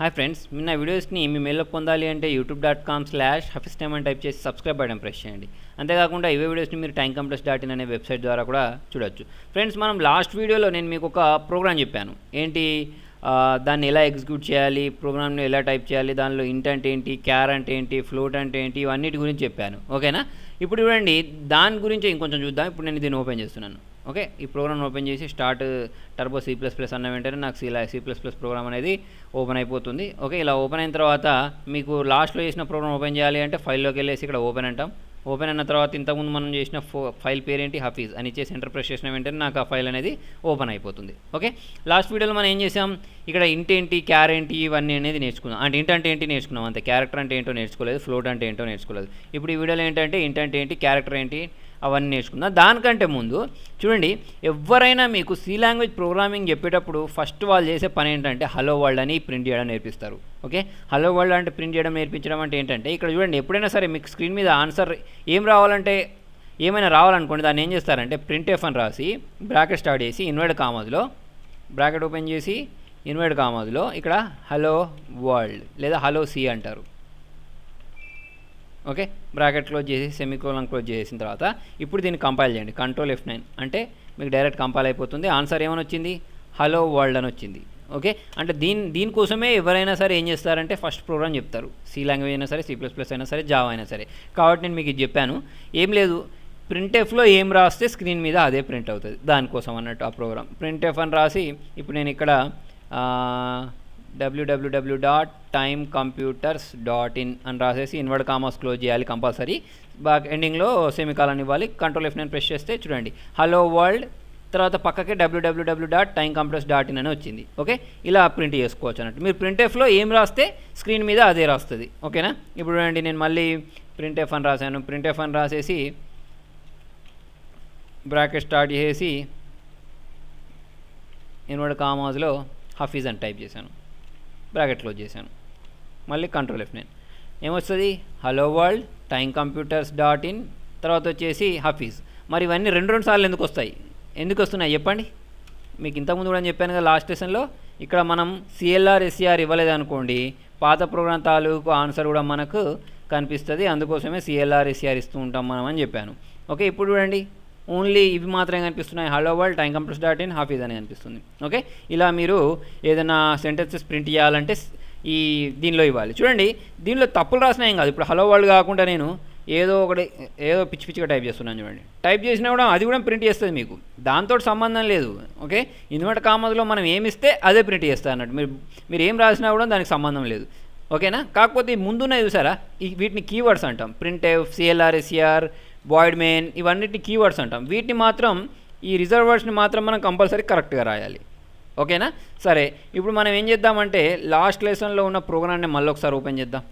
Hi friends మీ నా వీడియోస్ని మీ మెయిల్లో పొందాలి అంటే YouTube dot com slash Hafeez time అని టైప్ చేసి సబ్స్క్రైబ్ బటన్ ప్రెస్ చేయండి. అంతేకాకుండా ఇవే వీడియోస్ని మీరు టైం కంప్లెస్ డాట్ ఇన్ అనే వెబ్సైట్ ద్వారా కూడా చూడొచ్చు. ఫ్రెండ్స్ మనం లాస్ట్ వీడియోలో నేను మీకు ఒక ప్రోగ్రామ్ చెప్పాను. ఏంటి? దాన్ని ఎలా ఎగ్జిక్యూట్ చేయాలి ప్రోగ్రామ్ని ఎలా టైప్ చేయాలి దానిలో ఇంటెంట్ ఏంటి క్యార్ అంటే ఏంటి ఫ్లోట్ అంటే ఏంటి ఇవన్నిటి గురించి చెప్పాను. ఓకేనా? ఇప్పుడు చూడండి దాని గురించి ఇంకొంచెం చూద్దాం. ఇప్పుడు నేను దీన్ని ఓపెన్ చేస్తున్నాను. ఓకే? ఈ ప్రోగ్రామ్ ఓపెన్ చేసి start turbo C plus plus అన్న వెంటనే నాకు ఇలా సి ప్లస్ ప్లస్ ప్రోగ్రామ్ అనేది ఓపెన్ అయిపోతుంది. ఓకే? ఇలా ఓపెన్ అయిన తర్వాత మీకు లాస్ట్లో చేసిన ప్రోగ్రామ్ ఓపెన్ చేయాలి అంటే ఫైల్లోకి వెళ్ళేసి ఇక్కడ ఓపెన్ అంటాం. ఓపెన్ అయిన తర్వాత ఇంతకుముందు మనం చేసిన ఫో ఫైల్ పేరేంటి? హఫీజ్. అని ఇచ్చేసి ఎంటర్ ప్రెస్ చేసిన వెంటనే నాకు ఆ ఫైల్ అనేది ఓపెన్ అయిపోతుంది. ఓకే? లాస్ట్ వీడియోలో మనం ఏం చేసాం ఇక్కడ ఇంట్ ఏంటి? క్యార్ ఏంటి? ఇవన్నీ అనేది నేర్చుకున్నాం. అంటే ఇంట్ అంటే ఏంటి నేర్చుకున్నాం అంతే. క్యారెక్టర్ అంటే ఏంటో నేర్చుకోలేదు. ఫ్లోట్ అంటే ఏంటో నేర్చుకోలేదు. ఇప్పుడు ఈ వీడియోలో ఏంటంటే ఇంట్ అంటే ఏంటి? క్యారెక్టర్ ఏంటి? అవన్నీ నేర్చుకుందాం. దానికంటే ముందు చూడండి ఎవరైనా మీకు సి లాంగ్వేజ్ ప్రోగ్రామింగ్ చెప్పేటప్పుడు ఫస్ట్ వాళ్ళు చేసే పని ఏంటంటే హలో వరల్డ్ అని ప్రింట్ చేయడం నేర్పిస్తారు. ఓకే? హలో వరల్డ్ అంటే ప్రింట్ చేయడం నేర్పించడం అంటే ఏంటంటే ఇక్కడ చూడండి ఎప్పుడైనా సరే మీకు స్క్రీన్ మీద ఆన్సర్ ఏం రావాలంటే ఏమైనా రావాలనుకోండి దాన్ని ఏం చేస్తారంటే ప్రింట్ ఎఫ్ అని రాసి బ్రాకెట్ స్టార్ట్ చేసి ఇన్వర్డ్ కామాజ్లో బ్రాకెట్ ఓపెన్ చేసి ఇన్వర్డ్ కామాజ్లో ఇక్కడ హలో వరల్డ్ లేదా హలో సి అంటారు. ఓకే? బ్రాకెట్ క్లోజ్ చేసి సెమికోలం క్లోజ్ చేసిన తర్వాత ఇప్పుడు దీన్ని కంపైల్ చేయండి. కంట్రోల్ ఎఫ్ నైన్ అంటే మీకు డైరెక్ట్ కంపైల్ అయిపోతుంది. ఆన్సర్ ఏమని వచ్చింది హలో వరల్డ్ అని వచ్చింది ఓకే? అంటే దీని దీనికోసమే ఎవరైనా సరే ఏం చేస్తారంటే ఫస్ట్ ప్రోగ్రామ్ చెప్తారు. సి లాంగ్వేజ్ అయినా సరే సి ప్లస్ ప్లస్ అయినా సరే జావా అయినా సరే. కాబట్టి నేను మీకు ఇది చెప్పాను. ఏం లేదు. ప్రింటెఫ్లో ఏం రాస్తే స్క్రీన్ మీద అదే ప్రింట్ అవుతుంది. దానికోసం అన్నట్టు ఆ ప్రోగ్రామ్. ప్రింట్ ఎఫ్ అని రాసి ఇప్పుడు నేను ఇక్కడ W W W dot time computers dot in అని రాసేసి ఇన్వర్డ్ కామర్స్ క్లోజ్ చేయాలి కంపల్సరీ బాగా ఎండింగ్లో సెమికాలని ఇవ్వాలి. కంట్రోల్ ఎఫ్ నేను ప్రెస్ చేస్తే చూడండి. హలో వరల్డ్ తర్వాత పక్కకే W W W dot time computers dot in అని వచ్చింది. ఓకే ఇలా ప్రింట్ చేసుకోవచ్చు అన్నట్టు. మీరు ప్రింట్ ఎఫ్లో ఏం రాస్తే స్క్రీన్ మీద అదే రాస్తుంది. ఓకేనా ఇప్పుడు చూడండి నేను మళ్ళీ ప్రింట్ ఎఫ్ అని రాశాను. ప్రింట్ ఎఫ్ అని రాసేసి బ్రాకెట్ స్టార్ట్ చేసి ఇన్వర్డ్ కామాజ్లో హఫీజ్ అని టైప్ చేశాను. బ్రాకెట్ క్లోజ్ చేశాను. మళ్ళీ కంట్రోల్ ఎఫ్ నేను. ఏమొస్తుంది? Hello world time computers dot in తర్వాత వచ్చేసి హఫీజ్ మరి ఇవన్నీ రెండు రెండు సార్లు ఎందుకు వస్తాయి? ఎందుకు వస్తున్నాయి? చెప్పండి. మీకు ఇంతకుముందు కూడా చెప్పాను కదా లాస్ట్ సెషన్లో ఇక్కడ మనం సిఎల్ఆర్ ఎస్సిఆర్ ఇవ్వలేదు అనుకోండి పాత ప్రోగ్రాం తాలూకు ఆన్సర్ కూడా మనకు కనిపిస్తుంది అందుకోసమే సిఎల్ఆర్ ఎస్సిఆర్ ఇస్తూ ఉంటాం మనం అని చెప్పాను. ఓకే ఇప్పుడు చూడండి. ఓన్లీ ఇవి మాత్రమే కనిపిస్తున్నాయి. Hello world time computers dot in Hafeez అని కనిపిస్తుంది. ఓకే ఇలా మీరు ఏదైనా సెంటెన్సెస్ ప్రింట్ చేయాలంటే ఈ దీనిలో ఇవ్వాలి. చూడండి దీనిలో తప్పులు రాసినా ఏం కాదు. ఇప్పుడు హలో వరల్డ్ కాకుండా నేను ఏదో ఒకటి ఏదో పిచ్చి పిచ్చిగా టైప్ చేస్తున్నాను చూడండి. టైప్ చేసినా కూడా అది కూడా ప్రింట్ చేస్తుంది మీకు. దాంతో సంబంధం లేదు. ఓకే? ఇన్వర్ట్ కామర్స్లో మనం ఏమిస్తే అదే ప్రింట్ చేస్తా అన్నట్టు. మీరు మీరు ఏం రాసినా కూడా దానికి సంబంధం లేదు. ఓకేనా? కాకపోతే ముందున్న చూసారా? ఈ వీటిని కీవర్డ్స్ అంటాం. Print F C L R S R void main ఇవన్నిటిని కీవర్డ్స్ అంటాం. వీటిని మాత్రం ఈ రిజర్వర్స్ని మాత్రం మనం కంపల్సరీ కరెక్ట్గా రాయాలి. ఓకేనా? సరే ఇప్పుడు మనం ఏం చేద్దామంటే లాస్ట్ లెసన్లో ఉన్న ప్రోగ్రామ్ని మళ్ళీ ఒకసారి ఓపెన్ చేద్దాం.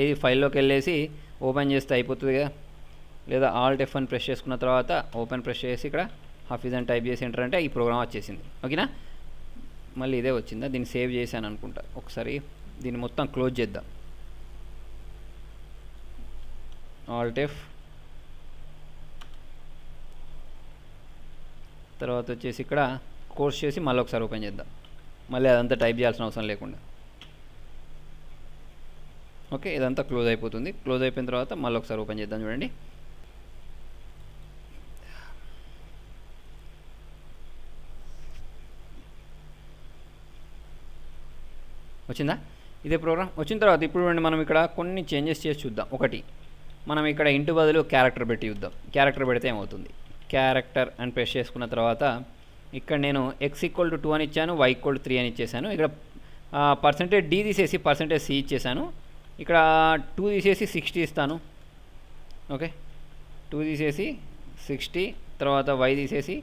ఏది ఫైల్లోకి వెళ్ళేసి ఓపెన్ చేస్తే అయిపోతుంది కదా? లేదా ఆల్ట్ ఎఫ్ అని ప్రెస్ చేసుకున్న తర్వాత ఓపెన్ ప్రెస్ చేసి ఇక్కడ హఫీజ్ అని టైప్ చేసి ఎంటర్ అంటే ఈ ప్రోగ్రామ్ వచ్చేసింది. ఓకేనా? మళ్ళీ ఇదే వచ్చిందా? దీన్ని సేవ్ చేశాను అనుకుంటా. ఒకసారి దీన్ని మొత్తం క్లోజ్ చేద్దాం. ఆల్ట్ ఎఫ్ తర్వాత వచ్చేసి ఇక్కడ కోర్స్ చేసి మళ్ళీ ఒకసారి ఓపెన్ చేద్దాం. మళ్ళీ అదంతా టైప్ చేయాల్సిన అవసరం లేకుండా. ఓకే ఇదంతా క్లోజ్ అయిపోతుంది. క్లోజ్ అయిపోయిన తర్వాత మళ్ళీ ఒకసారి ఓపెన్ చేద్దాం చూడండి. వచ్చిందా? ఇదే ప్రోగ్రామ్ వచ్చిన తర్వాత ఇప్పుడు మనం ఇక్కడ కొన్ని చేంజెస్ చేసి చూద్దాం. ఒకటి మనం ఇక్కడ ఇంటి బదులు క్యారెక్టర్ పెట్టి చూద్దాం. క్యారెక్టర్ పెడితే ఏమవుతుంది? క్యారెక్టర్ అని ప్రెస్ చేసుకున్న తర్వాత ఇక్కడ నేను ఎక్స్ ఈక్వల్ టు టూ అని ఇచ్చాను వై ఈక్వల్ టు త్రీ అని ఇచ్చేసాను ఇక్కడ పర్సంటేజ్ డి తీసేసి పర్సంటేజ్ సి ఇచ్చేసాను ఇక్కడ టూ తీసేసి సిక్స్టీ ఇస్తాను. ఓకే టూ తీసేసి సిక్స్టీ తర్వాత వై తీసేసి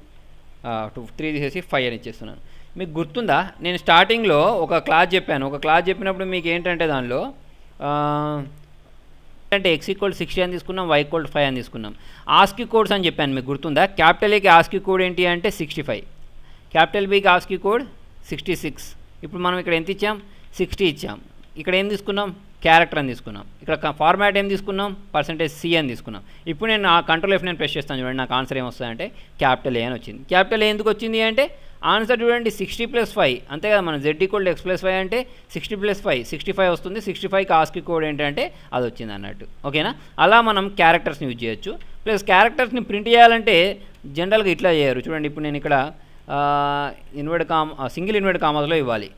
టూ త్రీ తీసేసి ఫైవ్ అని ఇచ్చేస్తున్నాను. మీకు గుర్తుందా? నేను స్టార్టింగ్లో ఒక క్లాస్ చెప్పాను. ఒక క్లాస్ చెప్పినప్పుడు మీకు ఏంటంటే దానిలో అంటే ఎక్స్ ఈక్వల్ సిక్స్టీ అని తీసుకున్నాం వై ఈక్వల్ ఫైవ్ అని తీసుకున్నాం. ఆస్కీ కోడ్స్ అని చెప్పాను. మీకు గుర్తుందా? క్యాపిటల్ ఏకి ఆస్కి కోడ్ ఏంటి అంటే సిక్స్టీ ఫైవ్ క్యాపిటల్ బీకి ఆస్కీ కోడ్ సిక్స్టీ సిక్స్. ఇప్పుడు మనం ఇక్కడ ఎంత ఇచ్చాం? సిక్స్టీ ఇచ్చాం. ఇక్కడ ఏం తీసుకున్నాం? క్యారెక్టర్ అని తీసుకున్నాం. ఇక్కడ ఫార్మాట్ ఏం తీసుకున్నాం? పర్సంటేజ్ సి అని తీసుకున్నాం. ఇప్పుడు నేను ఆ కంట్రోల్ ఎఫ్ నేను ప్రెస్ చేస్తాను చూడండి నాకు ఆన్సర్ ఏమొస్తుందంటే క్యాపిటల్ ఏ అని వచ్చింది. క్యాపిటల్ ఏ ఎందుకు వచ్చింది అంటే ఆన్సర్ చూడండి సిక్స్టీ ప్లస్ ఫైవ్. అంతే కదా మనం Z equal X plus five అంటే sixty plus five sixty five వస్తుంది. సిక్స్టీ ఫైవ్ కాస్కి కోడ్ ఏంటంటే అది వచ్చింది అన్నట్టు. ఓకేనా? అలా మనం క్యారెక్టర్స్ని యూజ్ చేయొచ్చు. ప్లస్ క్యారెక్టర్స్ని ప్రింట్ చేయాలంటే జనరల్గా ఇట్లా చేయరు. చూడండి ఇప్పుడు నేను ఇక్కడ ఇన్వర్డ్ కామ్ సింగిల్ ఇన్వర్డ్ కామాస్లో ఇవ్వాలి.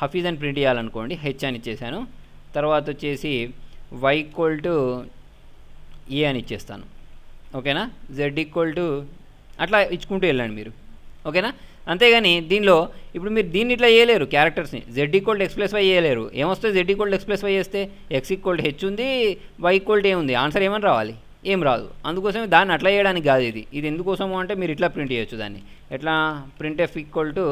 హఫీజ్ అని ప్రింట్ చేయాలనుకోండి హెచ్ అని ఇచ్చేసాను. తర్వాత వచ్చేసి వై ఈక్వల్ టు ఏ అని ఇచ్చేస్తాను. ఓకేనా? జెడ్ ఈక్వల్ టు అట్లా ఇచ్చుకుంటూ వెళ్ళండి మీరు. ఓకేనా? అంతేగాని దీనిలో ఇప్పుడు మీరు దీన్ని ఇట్లా వేయలేరు క్యారెక్టర్స్ని. Z equal X plus Y వేయలేరు ఏమొస్తే Z equal X plus Y వేస్తే ఎక్స్ ఈక్వల్ హెచ్ ఉంది వై ఈక్వల్ ఏ ఉంది? ఆన్సర్ ఏమని రావాలి? ఏం రాదు. అందుకోసం దాన్ని అట్లా చేయడానికి కాదు ఇది. ఇది ఎందుకోసము అంటే మీరు ఇట్లా ప్రింట్ చేయొచ్చు దాన్ని. ఎట్లా? Print F equal to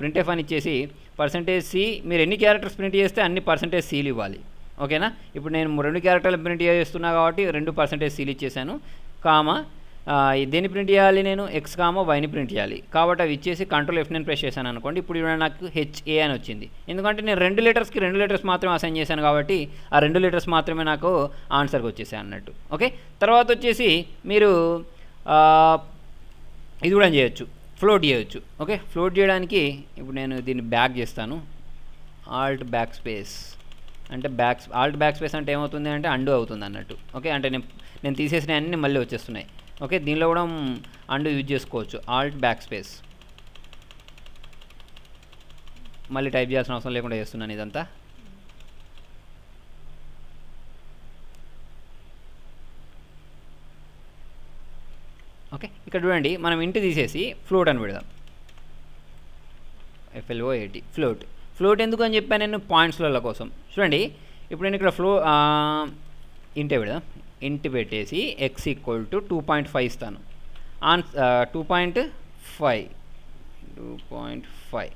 print F అని ఇచ్చేసి పర్సంటేజ్ సి మీరు ఎన్ని క్యారెక్టర్స్ ప్రింట్ చేస్తే అన్ని పర్సంటేజ్ సీలు ఇవ్వాలి. ఓకేనా? ఇప్పుడు నేను రెండు క్యారెక్టర్లు ప్రింట్ చేస్తున్నా కాబట్టి రెండు పర్సంటేజ్ సీలు ఇచ్చేసాను. కామా దేన్ని ప్రింట్ చేయాలి నేను? ఎక్స్ కామో వైని ప్రింట్ చేయాలి. కాబట్టి అవి ఇచ్చేసి కంట్రోల్ ఎఫ్ నేను ప్రెస్ చేశాను అనుకోండి. ఇప్పుడు ఇక్కడ నాకు హెచ్ఏ అని వచ్చింది. ఎందుకంటే నేను రెండు లెటర్స్కి రెండు లెటర్స్ మాత్రమే అసైన్ చేశాను కాబట్టి ఆ రెండు లెటర్స్ మాత్రమే నాకు ఆన్సర్కి వచ్చేసాయి అన్నట్టు. ఓకే తర్వాత వచ్చేసి మీరు ఇది కూడా చేయొచ్చు. ఫ్లోట్ చేయొచ్చు. ఓకే ఫ్లోట్ చేయడానికి ఇప్పుడు నేను దీన్ని బ్యాక్ చేస్తాను. ఆల్ట్ బ్యాక్ స్పేస్ అంటే బ్యాక్ ఆల్ట్ బ్యాక్ స్పేస్ అంటే ఏమవుతుంది అంటే అండు అవుతుంది అన్నట్టు. ఓకే అంటే నేను నేను తీసేసిన అన్నీ మళ్ళీ వచ్చేస్తున్నాయి. ఓకే దీనిలో కూడా అండ్ యూజ్ చేసుకోవచ్చు. ఆల్ట్ బ్యాక్ స్పేస్ మళ్ళీ టైప్ చేయాల్సిన అవసరం లేకుండా చేస్తున్నాను ఇదంతా. ఓకే ఇక్కడ చూడండి మనం ఇంటి తీసేసి ఫ్లోట్ అని పెడదాం. ఎఫ్ఎల్ఓ ఎయిటీ ఫ్లోట్ ఫ్లోట్ ఎందుకు అని చెప్పాను నేను? పాయింట్స్లలో కోసం. చూడండి ఇప్పుడు నేను ఇక్కడ ఫ్లో ఇంటే పెడదాం. ఇంటి పెట్టేసి X equal to two point five ఇస్తాను. On two point five two point five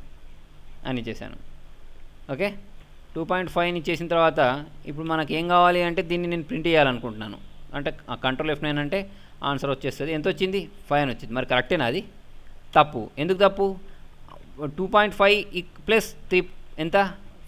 అని ఇచ్చేసాను ఓకే? టూ పాయింట్ ఫైవ్ ఇచ్చేసిన తర్వాత ఇప్పుడు మనకి ఏం కావాలి అంటే దీన్ని నేను ప్రింట్ చేయాలనుకుంటున్నాను. అంటే కంట్రోల్ ఎఫ్ నైన్ అంటే ఆన్సర్ వచ్చేస్తుంది. ఎంత వచ్చింది? ఫైవ్ అని వచ్చింది. మరి కరెక్టేనా అది? తప్పు. ఎందుకు తప్పు? Two point five plus three ఎంత?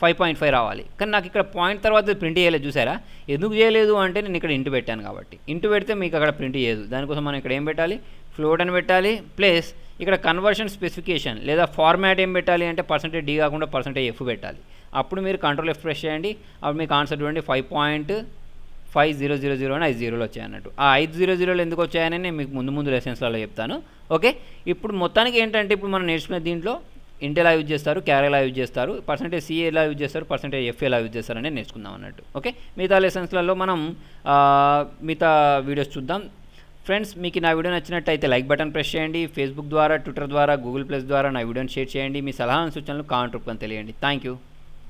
ఫైవ్ పాయింట్ ఫైవ్ రావాలి. కానీ నాకు ఇక్కడ పాయింట్ తర్వాత ప్రింట్ చేయలేదు చూసారా? ఎందుకు చేయలేదు అంటే నేను ఇక్కడ ఇంటు పెట్టాను కాబట్టి. ఇంటు పెడితే మీకు అక్కడ ప్రింట్ చేయదు. దానికోసం మనం ఇక్కడ ఏం పెట్టాలి? ఫ్లోట్ అని పెట్టాలి. ప్లస్ ఇక్కడ కన్వర్షన్ స్పెసిఫికేషన్ లేదా ఫార్మాట్ ఏం పెట్టాలి అంటే పర్సంటేజ్ డి కాకుండా పర్సంటేజ్ ఎఫ్ పెట్టాలి. అప్పుడు మీరు కంట్రోల్ ఎఫ్ ప్రెస్ చేయండి. అప్పుడు మీకు ఆన్సర్ చూడండి. Five point five zero zero zero అని ఐదు జీరోలు వచ్చాయన్నట్టు ఆ ఐదు జీరో జీరోలు ఎందుకు వచ్చాయని నేను మీకు ముందు ముందు లెసన్స్లలో చెప్తాను. ఓకే ఇప్పుడు మొత్తానికి ఏంటంటే ఇప్పుడు మనం నేర్చుకునే దీంట్లో ఇంట్ ఎలా యూజ్ చేస్తారు క్యార్ ఎలా యూజ్ చేస్తారు పర్సంటేజ్ సిఏ ఎలా యూజ్ చేస్తారు పర్సంటేజ్ ఎఫ్ ఎలా యూజ్ చేస్తారు అనేది నేర్చుకుందాం అన్నట్టు. ఓకే మిగతా లెసన్స్లలో మనం మిగతా వీడియోస్ చూద్దాం. ఫ్రెండ్స్ మీకు నా వీడియో నచ్చినట్టయితే లైక్ బటన్ ప్రెస్ చేయండి. ఫేస్బుక్ ద్వారా ట్విట్టర్ ద్వారా గూగుల్ ప్లస్ ద్వారా నా వీడియోని షేర్ చేయండి. మీ సలహా సూచనలు కామెంట్ రూపంలో తెలియండి. Thank you